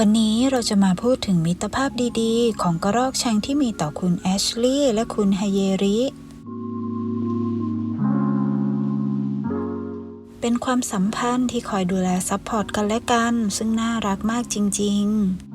วันนี้เราจะมาพูดถึงมิตรภาพดีๆ ของกระรอกช้างที่มีต่อคุณแอชลีย์และคุณไฮเยริ เป็นความสัมพันธ์ที่คอยดูแลซัพพอร์ตกันและกัน ซึ่งน่ารักมากจริง ๆ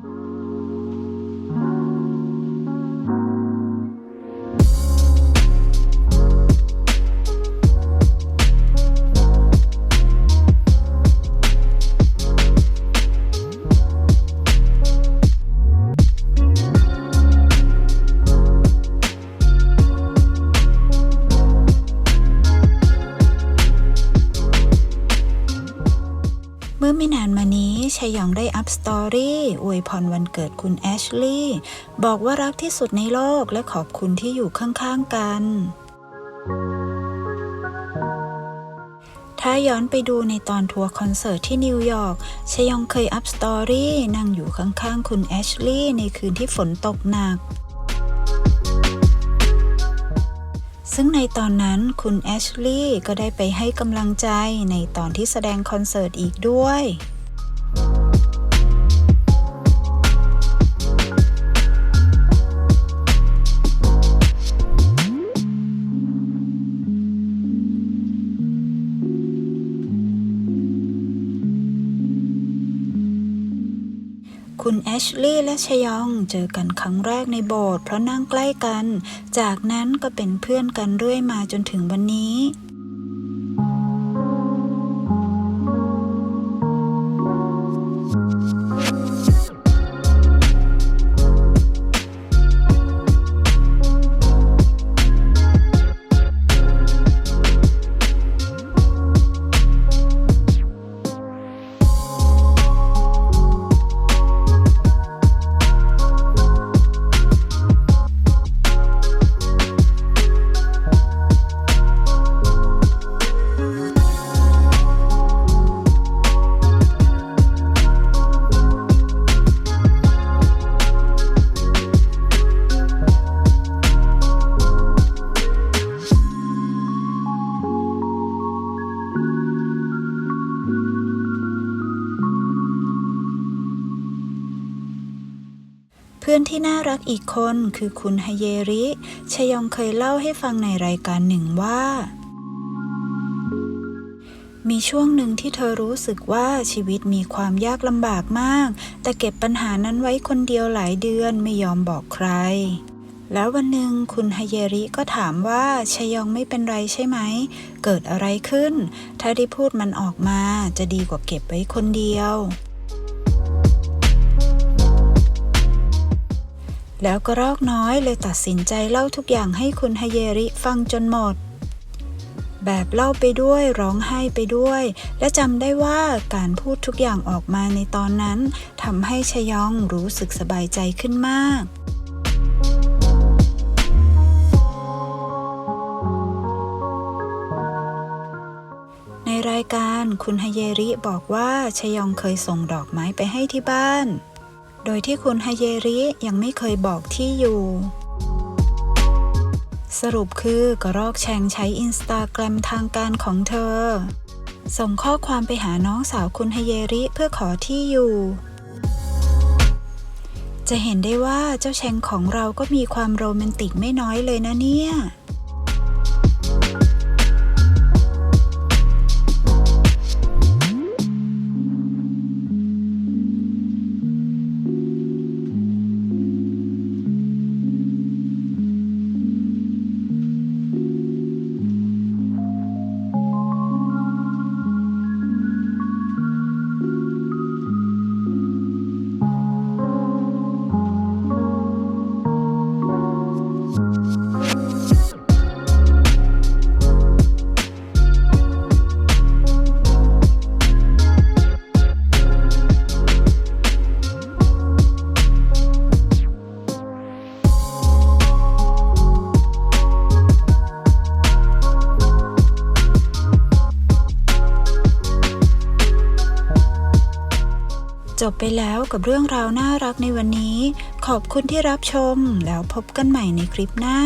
ไม่นานมานี้ชยองได้อัพสตอรี่อวยพรวันเกิดคุณแอชลีย์บอกว่ารักที่สุดในโลกและขอบคุณที่อยู่ข้างๆกัน ถ้าย้อนไปดูในตอนทัวร์คอนเสิร์ตที่นิวยอร์กชยองเคยอัพสตอรี่นั่งอยู่ข้างๆคุณแอชลีย์ในคืนที่ฝนตกหนัก ซึ่งในตอนนั้นคุณแอชลีย์ก็ได้ไปให้กำลังใจในตอนที่แสดงคอนเสิร์ตอีกด้วย คุณแอชลีย์และชยองเจอกันครั้งแรกในโบสถ์เพราะนั่งใกล้กัน จากนั้นก็เป็นเพื่อนกันเรื่อยมาจนถึงวันนี้ พื่อนที่น่ารักอีกคนคือคุณฮเยริ ชยองเคยเล่าให้ฟังในรายการหนึ่งว่า มีช่วงหนึ่งที่เธอรู้สึกว่าชีวิตมีความยากลำบากมาก แต่เก็บปัญหานั้นไว้คนเดียวหลายเดือนไม่ยอมบอกใคร แล้ววันหนึ่งคุณฮเยริก็ถามว่าชยองไม่เป็นไรใช่ไหม เกิดอะไรขึ้น ถ้าได้พูดมันออกมาจะดีกว่าเก็บไว้คนเดียว แล้วก็รอกน้อยเลยตัดสินใจเล่าทุกอย่างให้คุณฮเยริฟังจนหมด แบบเล่าไปด้วยร้องไห้ไปด้วย และจำได้ว่าการพูดทุกอย่างออกมาในตอนนั้นทำให้ชยองรู้สึกสบายใจขึ้นมากในรายการคุณฮเยริบอกว่าชยองเคยส่งดอกไม้ไปให้ที่บ้าน โดยที่คุณฮเยริยังไม่เคยบอกที่อยู่ สรุปคือกระรอกแชงใช้อินสตาแกรมทางการของเธอ ส่งข้อความไปหาน้องสาวคุณฮเยริเพื่อขอที่อยู่ จะเห็นได้ว่าเจ้าแชงของเราก็มีความโรแมนติกไม่น้อยเลยนะเนี่ย จบไปแล้วกับเรื่องราวน่ารักในวันนี้ ขอบคุณที่รับชมแล้วพบกันใหม่ในคลิปหน้า